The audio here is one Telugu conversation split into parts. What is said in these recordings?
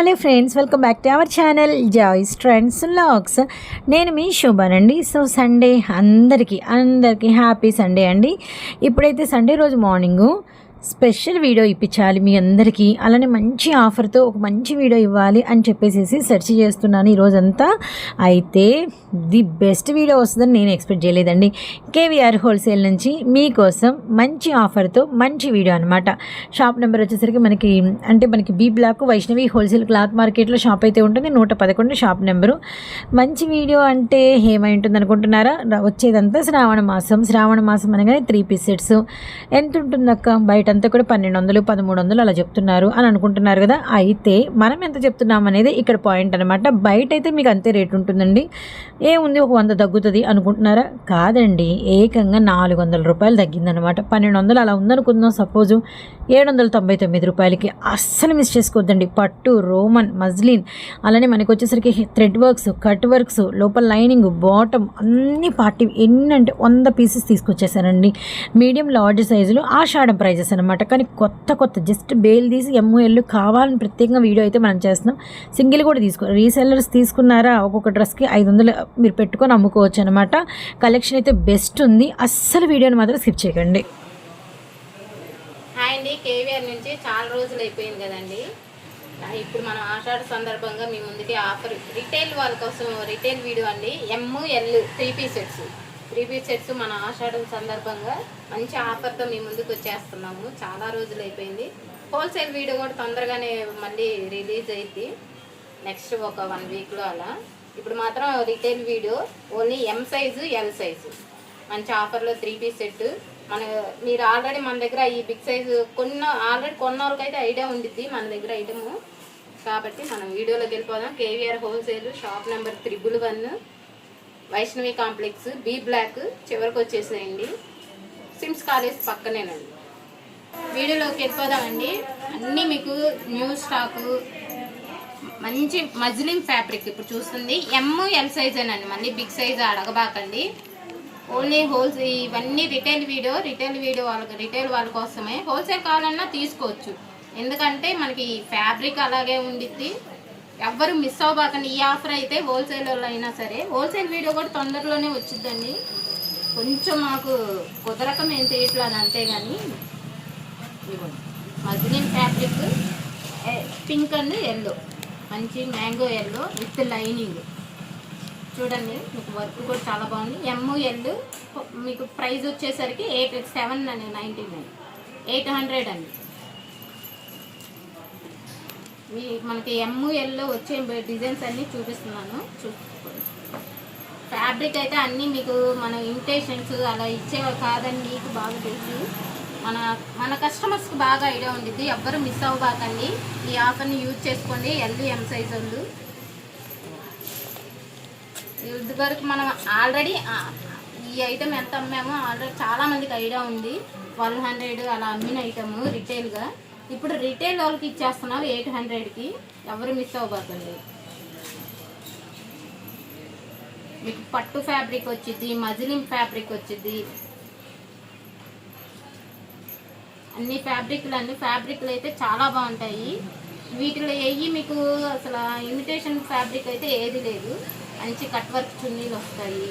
Hello friends welcome back to our channel joys trends vlogs నేను మీ శుభానండి సో సండే అందరికీ అందరికీ హ్యాపీ సండే అండి. ఇప్పుడైతే సండే రోజు మార్నింగు. స్పెషల్ వీడియో ఇప్పించాలి మీ అందరికీ. అలానే మంచి ఆఫర్తో ఒక మంచి వీడియో ఇవ్వాలి అని చెప్పేసి సెర్చ్ చేస్తున్నాను ఈరోజంతా. అయితే ది బెస్ట్ వీడియో వస్తుందని నేను ఎక్స్పెక్ట్ చేయలేదండి. కేవీఆర్ హోల్సేల్ నుంచి మీకోసం మంచి ఆఫర్తో మంచి వీడియో అనమాట షాప్ నెంబర్ వచ్చేసరికి మనకి అంటే మనకి B block Vaishnavi wholesale cloth మార్కెట్లో షాప్ అయితే ఉంటుంది. నూట పదకొండు షాప్ నెంబరు. మంచి వీడియో అంటే ఏమై ఉంటుంది అనుకుంటున్నారా? వచ్చేదంతా శ్రావణ మాసం. శ్రావణ మాసం అనగానే త్రీ పీస్ సెట్స్. ఎంత ఉంటుందక్క బయట అంతా కూడా పన్నెండు వందలు పదమూడు వందలు అలా చెప్తున్నారు అని అనుకుంటున్నారు కదా. అయితే మనం ఎంత చెప్తున్నాం అనేది ఇక్కడ పాయింట్ అనమాట బయట అయితే మీకు అంతే రేట్ ఉంటుందండి. ఏముంది ఒక వంద తగ్గుతుంది అనుకుంటున్నారా? కాదండి. ఏకంగా నాలుగు వందల రూపాయలు తగ్గిందనమాట పన్నెండు వందలు అలా ఉందనుకుందాం సపోజు. ఏడు వందల తొంభై తొమ్మిది రూపాయలకి అస్సలు మిస్ చేసుకోవద్దండి. పట్టు రోమన్ మజ్లిన్ అలానే మనకి వచ్చేసరికి థ్రెడ్ వర్క్స్ కట్ వర్క్స్ లోపల లైనింగ్ బాటమ్ అన్ని పార్టీ ఎన్ని అంటే వంద పీసెస్ తీసుకొచ్చేసారండి. మీడియం లార్జ్ సైజులో షాడమ్ ప్రైజెస్ అనమాట కానీ కొత్త కొత్త జస్ట్ బేల్ తీసి ఎంఓఎల్ కావాలని ప్రత్యేకంగా వీడియో అయితే మనం చేస్తున్నాం. సింగిల్ కూడా తీసుకో రీసెల్లర్స్ తీసుకున్నారా? ఒక్కొక్క డ్రెస్కి ఐదు వందలు మీరు పెట్టుకొని అమ్ముకోవచ్చు అనమాట కలెక్షన్ అయితే బెస్ట్ ఉంది. అస్సలు వీడియోని మాత్రం స్కిప్ చేయకండి. హాయ్ అండి. కేవీఆర్ నుంచి చాలా రోజులు అయిపోయింది కదండి. ఇప్పుడు మనం ఆషాఢ సందర్భంగా మీ ముందుకి ఆఫర్ రిటైల్ వాళ్ళ కోసం రిటైల్ వీడియో అండి. M L three piece sets three sets మన ఆషాఢం సందర్భంగా మంచి ఆఫర్తో మీ ముందుకు వచ్చేస్తున్నాము. చాలా రోజులు అయిపోయింది. హోల్సేల్ వీడియో కూడా తొందరగానే మళ్ళీ రిలీజ్ అయింది నెక్స్ట్ ఒక వన్ వీక్లో అలా. ఇప్పుడు మాత్రం retail video only M size L size మంచి ఆఫర్లో త్రీ పీస్ సెట్ మన మీరు ఆల్రెడీ మన దగ్గర ఈ బిగ్ సైజు కొన్న ఆల్రెడీ కొన్న వాళ్ళకైతే ఐడియా ఉండిద్ది మన దగ్గర ఐటము. కాబట్టి మనం వీడియోలోకి వెళ్ళిపోదాం. KVR wholesale shop number triple one. Vaishnavi complex B block చివరికి వచ్చేసినాయండి. సిమ్స్ కాలేజ్ పక్కనేనండి. వీడియోలోకి వెళ్ళిపోదామండి. అన్నీ మీకు న్యూ స్టాకు మంచి మజ్లింగ్ ఫ్యాబ్రిక్ ఇప్పుడు చూస్తుంది. ఎమ్ ఎల్ సైజ్ అండి మళ్ళీ బిగ్ సైజ్ అడగబాకండి. ఓన్లీ హోల్స్ ఇవన్నీ రిటైల్ వీడియో రిటైల్ వీడియో వాళ్ళకి రిటైల్ వాళ్ళ కోసమే. హోల్సేల్ కావాలన్నా తీసుకోవచ్చు. ఎందుకంటే మనకి ఫ్యాబ్రిక్ అలాగే ఉండిద్ది. ఎవ్వరు మిస్ అవ్వబాకండి. ఈ ఆఫర్ అయితే హోల్సేల్ అయినా సరే హోల్సేల్ వీడియో కూడా తొందరలోనే వచ్చిద్దండి. కొంచెం మాకు కుదరక మేము తీయట్లేదు అంతే కానీ ఇదిగోండి muslin fabric pink and yellow మంచి మ్యాంగో ఎల్లో విత్ లైనింగ్ చూడండి మీకు వర్క్ కూడా చాలా బాగుంది. ఎమ్ ఎల్ మీకు ప్రైస్ వచ్చేసరికి ఎయిట్ సెవెన్ అండి నైంటీ నైన్ ఎయిట్ హండ్రెడ్ అండి. మీ మనకి ఎమ్ ఎల్లో వచ్చే డిజైన్స్ అన్నీ చూపిస్తున్నాను. చూసుకోండి ఫ్యాబ్రిక్ అయితే అన్నీ మీకు మన ఇమిటేషన్స్ అలా ఇచ్చేవి కాదని మీకు బాగా తెలుసు. మన మన కస్టమర్స్కి బాగా ఐడియా ఉండిద్ది. ఎవ్వరు మిస్ అవ్వబాకండి ఈ ఆఫర్ని యూజ్ చేసుకోండి. ఎల్ ఎం సైజ్ వాళ్ళు. ఇది వరకు మనం ఆల్రెడీ ఈ ఐటమ్ ఎంత అమ్మామో ఆల్రెడీ చాలామందికి ఐడియా ఉంది. ట్వెల్వ్ హండ్రెడ్ అలా అమ్మిన ఐటమ్ రిటైల్గా ఇప్పుడు రిటైల్ వాళ్ళకి ఇచ్చేస్తున్నావు ఎయిట్ హండ్రెడ్కి ఎవరు మిస్ అవ్వబోతుంది? మీకు పట్టు ఫ్యాబ్రిక్ వచ్చింది మజిలిం ఫ్యాబ్రిక్ వచ్చింది అన్ని ఫ్యాబ్రిక్లు అన్ని ఫ్యాబ్రిక్లు అయితే చాలా బాగుంటాయి. వీటిలో ఏవి మీకు అసలు ఇమిటేషన్ ఫ్యాబ్రిక్ అయితే ఏది లేదు. మంచి కట్ వర్క్ చున్నీలు వస్తాయి.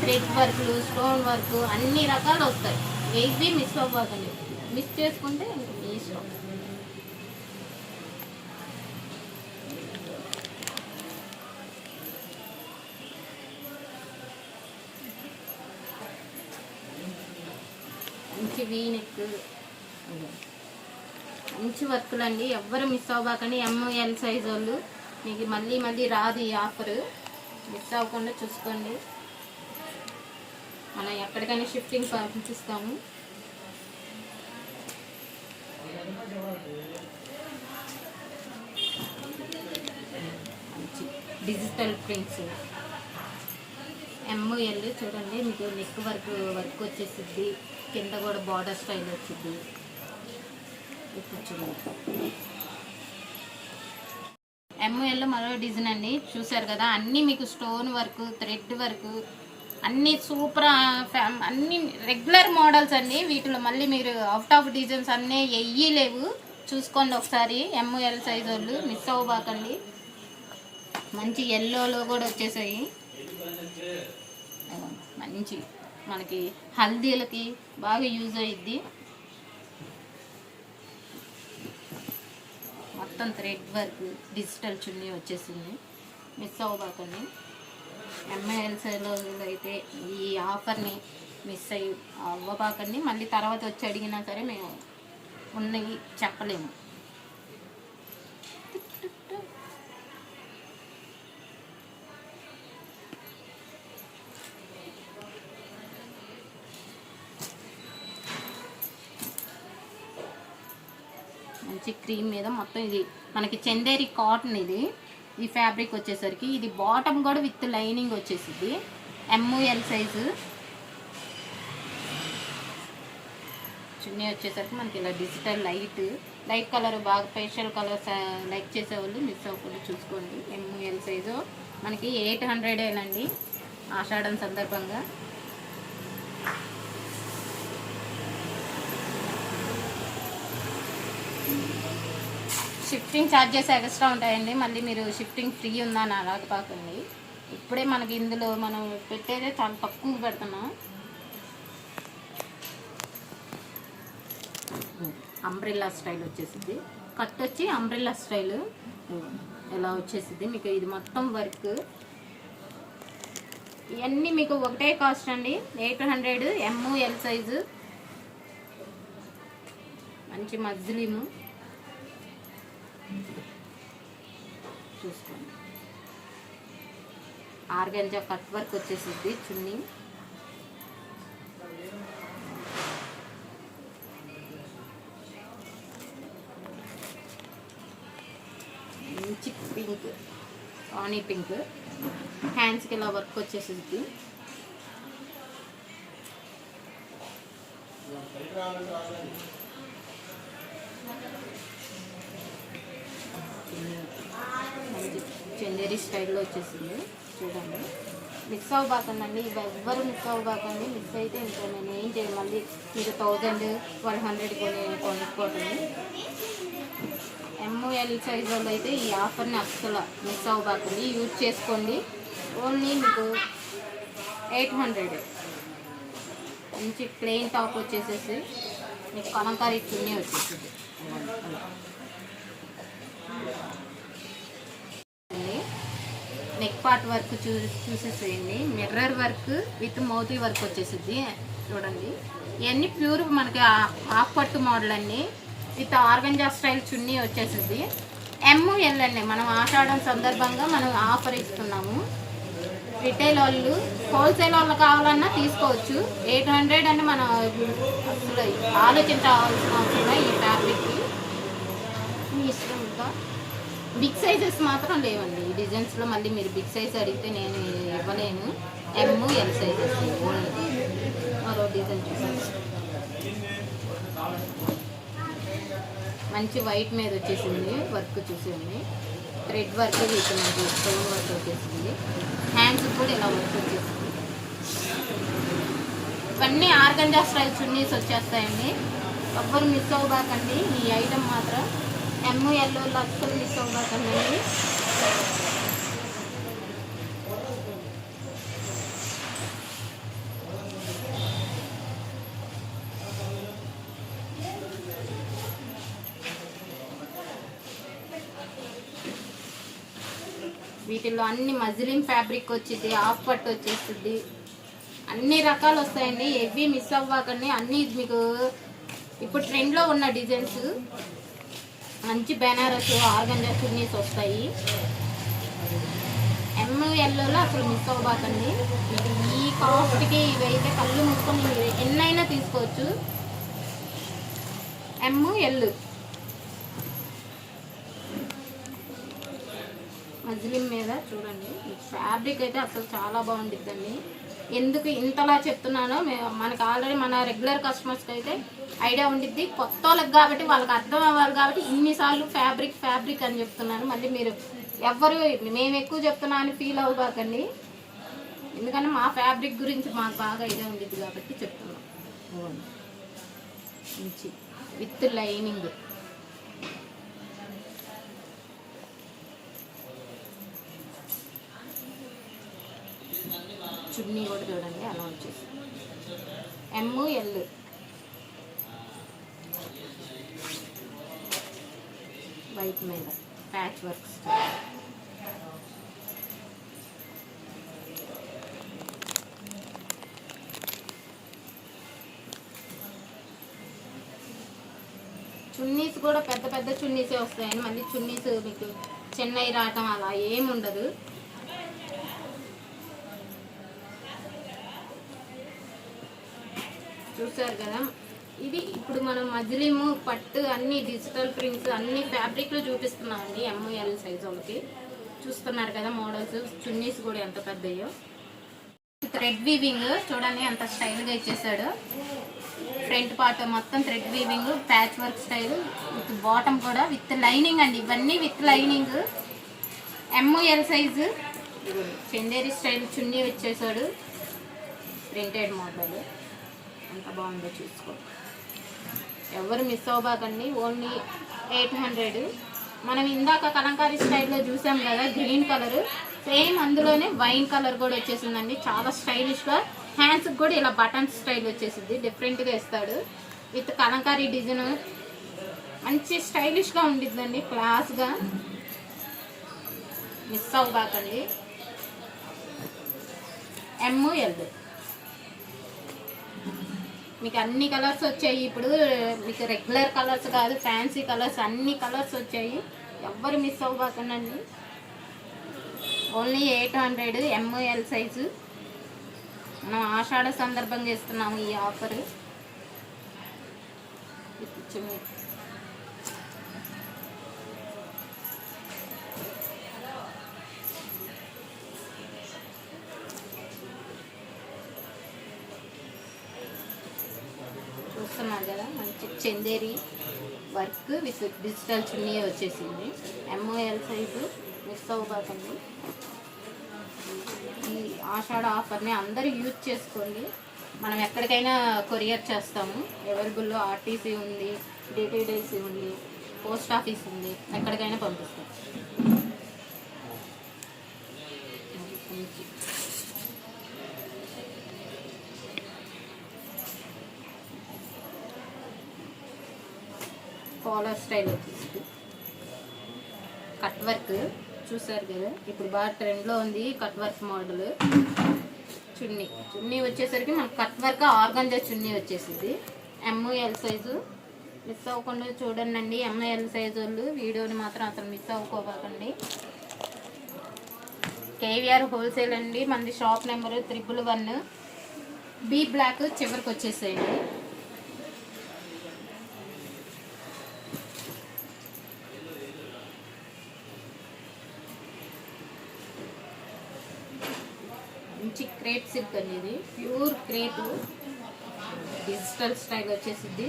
థ్రెడ్ వర్క్లు స్టోన్ వర్క్ అన్ని రకాలు వస్తాయి. ఏది మిస్ అవ్వకండి. మిస్ చేసుకుంటే మీ ఇష్టం. మంచి వీనెక్ మంచి వర్కులు అండి ఎవ్వరు మిస్ అవ్వకండి. ఎంఎల్ సైజ్ వాళ్ళు. మీకు మళ్ళీ మళ్ళీ రాదు ఈ ఆఫర్ మిస్ అవ్వకుండా చూసుకోండి. మనం ఎక్కడికైనా షిఫ్టింగ్ పంపిస్తాము. డిజిటల్ ప్రింట్స్ ఎంఎల్ చూడండి మీకు నెక్ వర్క్ వర్క్ వచ్చేసిద్ది. కింద కూడా బార్డర్ స్టైల్ వచ్చింది ఇప్పుడు చూడండి. ఎంఎల్ మరో డిజైన్ అండి. చూసారు కదా అన్నీ మీకు స్టోన్ వర్క్ థ్రెడ్ వర్క్ అన్నీ సూపర్ ఫ్యామ్ అన్ని రెగ్యులర్ మోడల్స్ అండి. వీటిలో మళ్ళీ మీరు అవుట్ ఆఫ్ డిజైన్స్ అన్నీ ఎయ్యి లేవు. చూసుకోండి ఒకసారి ఎంఎల్ సైజ్ వాళ్ళు మిస్ అవ్వబాకండి మంచి ఎల్లోలో కూడా వచ్చేసాయి. మంచి మనకి హల్దీలకి బాగా యూజ్ అయ్యిద్ది మొత్తం థ్రెడ్ వర్క్ డిజిటల్ చున్నీ వచ్చేసింది. మిస్ అవ్వబాకండి. ఎంఐఎల్సీలో అయితే ఈ ఆఫర్ని మిస్ అయ్యి అవ్వబాకండి. మళ్ళీ తర్వాత వచ్చి అడిగినా సరే మేము ఉన్నవి చెప్పలేము. వచ్చి క్రీమ్ మీద మొత్తం ఇది మనకి చందేరి కాటన్ ఇది. ఈ ఫ్యాబ్రిక్ వచ్చేసరికి ఇది బాటమ్ కూడా విత్ లైనింగ్ వచ్చేసింది ఎంఓఎల్ సైజు చున్నీ వచ్చేసరికి మనకి ఇలా డిజిటల్ లైట్ లైట్ కలర్ బాగా ఫేషియల్ కలర్స్ లైక్ చేసేవాళ్ళు మిస్ అవ్వకుండా చూసుకోండి. ఎంఓఎల్ సైజు మనకి ఎయిట్ హండ్రెడేనండి ఆషాఢం సందర్భంగా. షిఫ్టింగ్ ఛార్జెస్ ఎక్స్ట్రా ఉంటాయండి. మళ్ళీ మీరు షిఫ్టింగ్ ఫ్రీ ఉందని అలాగపాకండి ఇప్పుడే మనకి ఇందులో మనం పెట్టేదే చాలా తక్కువ పెడుతున్నాం. అంబ్రిల్లా స్టైల్ వచ్చేసింది కట్ వచ్చి అంబ్రిల్లా స్టైల్ ఎలా వచ్చేసింది మీకు ఇది మొత్తం వర్క్ ఇవన్నీ మీకు ఒకటే కాస్ట్ అండి. Eight hundred M L size మంచి మజ్లిము చూసుకోండి. ఆర్గంజా కట్ వర్క్ వచ్చేసిద్ది చున్నీ. మంచి పింక్ ఆనీ పింక్. హ్యాండ్స్కి ఇలా వర్క్ వచ్చేసిద్ది మంచి చందేరి స్టైల్లో వచ్చేసింది. చూడండి. మిస్ అవ్వబాకండి ఇవి ఎవ్వరు మిస్ అవ్వబాకండి. మిస్ అయితే ఇంకా నేను ఏం చేయాలి మళ్ళీ మీరు థౌజండ్ ట్వెల్వ్ హండ్రెడ్ కొని కొనుక్కోవటం ఎంఓఎల్ సైజ్ వాళ్ళు అయితే ఈ ఆఫర్ని అస్సలు మిస్ అవ్వబాకండి. యూజ్ చేసుకోండి. ఓన్లీ మీకు ఎయిట్ హండ్రెడ్. మంచి ప్లెయిన్ టాప్ వచ్చేసేసి మీకు కలంకారీ చున్నీ వచ్చేసింది. నెక్ పార్ట్ వర్క్ చూ చూసేసేయండి. మిర్రర్ వర్క్ విత్ మౌతీ వర్క్ వచ్చేసిద్ది. చూడండి. ఇవన్నీ ప్యూర్ మనకి హాఫ్ పట్టు మోడల్ అండి. విత్ ఆర్గంజా స్టైల్ చున్నీ వచ్చేసిద్ది. ఎమ్ ఎల్ అండి. మనం ఆషాఢం సందర్భంగా మనం ఆఫర్ ఇస్తున్నాము. రిటైల్ వాళ్ళు హోల్సేల్ వాళ్ళు కావాలన్నా తీసుకోవచ్చు. ఎయిట్ హండ్రెడ్ అని మనం అసలు ఆలోచించాల్సిన అవసరం ఈ ఫ్యాబ్రిక్కి మీ ఇష్టం ఇంకా? బిగ్ సైజెస్ మాత్రం లేవండి. ఈ డిజైన్స్లో మళ్ళీ మీరు బిగ్ సైజ్ అడిగితే నేను ఇవ్వలేను. ఎమ్ ఎల్ సైజెస్ ఓన్లీ మరో డిజైన్ చూసాను మంచి వైట్ మీద వచ్చేసింది వర్క్ చూసేయండి. Thread work with stone work వచ్చేసింది. హ్యాండ్స్ కూడా ఇలా వర్క్ వచ్చేసింది. ఇవన్నీ ఆర్గంజా స్టైల్ చున్నీస్ వచ్చేస్తాయండి. ఎవ్వరు మిస్ అవ్వబాకండి. ఈ ఐటమ్ మాత్రం ఎమ్ ఎల్లో అస్సలు మిస్ అవ్వకండి వీటిల్లో అన్ని మజిలిన్ ఫ్యాబ్రిక్ వచ్చింది హాఫ్ పట్టు వచ్చేస్తుంది. అన్ని రకాలు వస్తాయండి. ఎవి మిస్ అవ్వకండి. అన్నీ మీకు ఇప్పుడు ట్రెండ్లో ఉన్న డిజైన్స్ మంచి బెనారస్ ఆర్గంజా చున్నీస్ వస్తాయి. ఎమ్ ఎల్లోలో అసలు మిస్ అవ్వబాకండి. ఈ కాస్ట్కి ఇవైతే కళ్ళు మూసుకొని ఎన్నైనా తీసుకోవచ్చు. ఎమ్ ఎల్ మజ్లిన్ మీద చూడండి. ఫ్యాబ్రిక్ అయితే అసలు చాలా బాగుంటుందండి ఎందుకు ఇంతలా చెప్తున్నానో మే- మనకి ఆల్రెడీ మన రెగ్యులర్ కస్టమర్స్కి అయితే ఐడియా ఉండిద్ది. కొత్త వాళ్ళకి కాబట్టి వాళ్ళకి అర్థం అవ్వాలి కాబట్టి ఇన్నిసార్లు ఫ్యాబ్రిక్ ఫ్యాబ్రిక్ అని చెప్తున్నాను మళ్ళీ మీరు ఎవ్వరు మేము ఎక్కువ చెప్తున్నా అని ఫీల్ అవ్వబాకండి ఎందుకంటే మా ఫ్యాబ్రిక్ గురించి మాకు బాగా ఐడియా ఉండిద్ది కాబట్టి చెప్తున్నాం. విత్ లైనింగ్ చున్నీ కూడా చూడండి అలా వచ్చేసి. ఎమ్ ఎల్ వైట్ మీద ప్యాచ్ వర్క్ చున్నీస్ కూడా పెద్ద పెద్ద చున్నీసే వస్తాయండి మళ్ళీ చున్నీస్ మీకు చెన్నై రావటం అలా ఏముండదు చూసారు కదా. ఇది ఇప్పుడు మనం మజిలిము పట్టు అన్ని డిజిటల్ ప్రింట్స్ అన్ని ఫ్యాబ్రిక్లు చూపిస్తున్నామండి ఎంఎల్ సైజ్ వాళ్ళకి చూస్తున్నారు కదా మోడల్స్ చున్నీస్ కూడా ఎంత పెద్దయో. థ్రెడ్ వీవింగ్ చూడండి ఎంత స్టైల్గా ఇచ్చేసాడు ఫ్రంట్ పార్ట్ మొత్తం thread weaving patch work style with bottom కూడా విత్ లైనింగ్ అండి. ఇవన్నీ with lining M or L size Chanderi style చున్నీ వచ్చేసాడు ప్రింటెడ్ మోడల్ ఎంత బాగుందో చూసుకో. ఎవరు మిస్ అవ్వబాకండి ఓన్లీ ఎయిట్ హండ్రెడ్. మనం ఇందాక కలంకారీ స్టైల్లో చూసాం కదా గ్రీన్ కలర్. సేమ్ అందులోనే వైన్ కలర్ కూడా వచ్చేసిందండి. చాలా స్టైలిష్గా. హ్యాండ్స్కి కూడా ఇలా బటన్స్ స్టైల్ వచ్చేసింది. డిఫరెంట్గా ఇస్తాడు. With Kalamkari design. మంచి స్టైలిష్గా ఉండిద్దండి క్లాస్గా. మిస్ అవ్వబాకండి ఎమ్ ఎల్ మీకు అన్ని కలర్స్ వచ్చాయి. ఇప్పుడు మీకు రెగ్యులర్ కలర్స్ కాదు ఫ్యాన్సీ కలర్స్ అన్ని కలర్స్ వచ్చాయి. ఎవ్వరు మిస్ అవ్వకండి only eight hundred ML size మనం ఆషాఢ సందర్భంగా ఇస్తున్నాము ఈ ఆఫర్ కదా మంచి చందేరి వర్క్ విత్ డిజిటల్ చున్నీ వచ్చేసింది. ఎంఓఎల్ సైజు మిస్ అవ్వబాకండి ఈ ఆషాఢ ఆఫర్ని అందరూ యూజ్ చేసుకోండి. మనం ఎక్కడికైనా కొరియర్ చేస్తాము. ఎవరిగుల్లో ఆర్టీసీ ఉంది డిటీడీసీ ఉంది పోస్ట్ ఆఫీస్ ఉంది ఎక్కడికైనా పంపిస్తాం. Collar style. వచ్చేసి కట్ వర్క్ చూసారు కదా? ఇప్పుడు బాగా ట్రెండ్లో ఉంది కట్ వర్క్ మోడల్. చున్నీ. చున్నీ వచ్చేసరికి మనకు కట్ వర్క్ ఆర్గంజా చున్నీ వచ్చేసింది. ఎంఎల్ సైజు మిస్ అవ్వకుండా చూడండి ఎంఐఎల్ ఎంఎల్ సైజు వాళ్ళు వీడియోని మాత్రం అతను మిస్ అవ్వకోకండి. కేవీఆర్ హోల్సేల్ అండి. మనది shop number triple one B block చివరికి వచ్చేసేయండి మంచి క్రేప్ సిల్క్ అండి ఇది ప్యూర్ క్రేప్ డిజిటల్ స్టైల్ వచ్చేసిద్ది.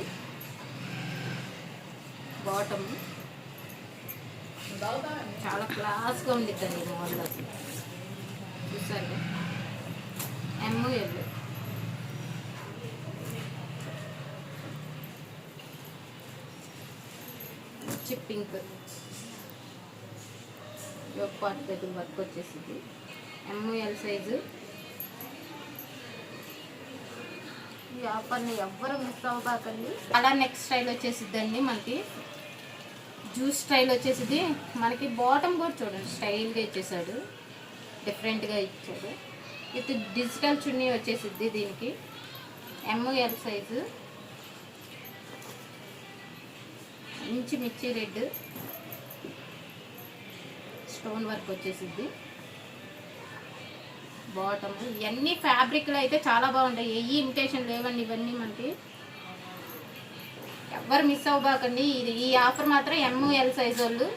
బాటమ్. చాలా క్లాస్గా ఉండిద్దండి ఈ మోడల్ అసలు చూసారు ఎమ్ ఎల్ మంచి పింక్. పార్ట్ దగ్గర వర్క్ వచ్చేసింది ఎంఎల్ సైజు ఈ ఆఫర్ని ఎవ్వరు మిస్ అవ్వబాకండి అలా నెక్స్ట్ స్టైల్ వచ్చేసిద్దండి మనకి. జ్యూస్ స్టైల్ వచ్చేసింది మనకి బాటమ్ కూడా చూడండి స్టైల్గా ఇచ్చేసాడు. డిఫరెంట్గా ఇచ్చాడు. విత్ డిజిటల్ చున్నీ వచ్చేసిద్ది దీనికి. ఎంఎల్ సైజు మంచి మిర్చి రెడ్ స్టోన్ వర్క్ వచ్చేసిద్ది. బాటమ్. ఇవన్నీ ఫ్యాబ్రిక్లు అయితే చాలా బాగుంటాయి. ఏ ఇమిటేషన్ లేవండి ఇవన్నీ మనకి. ఎవ్వరు మిస్ అవ్వబాకండి. ఇది ఈ ఆఫర్ మాత్రం ఎంఎల్ సైజ్ వాళ్ళు.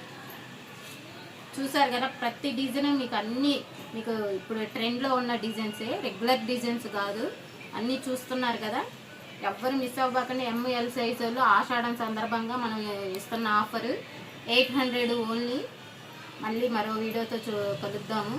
చూసారు కదా ప్రతి డిజైన్ మీకు అన్ని మీకు ఇప్పుడు ట్రెండ్లో ఉన్న డిజైన్సే రెగ్యులర్ డిజైన్స్ కాదు. అన్నీ చూస్తున్నారు కదా. ఎవ్వరు మిస్ అవ్వకండి ఎంఎల్ సైజ్ వాళ్ళు. ఆషాఢం సందర్భంగా మనం ఇస్తున్న ఆఫర్ ఎయిట్ హండ్రెడ్ ఓన్లీ. మళ్ళీ మరో వీడియోతో చూ కలుద్దాము.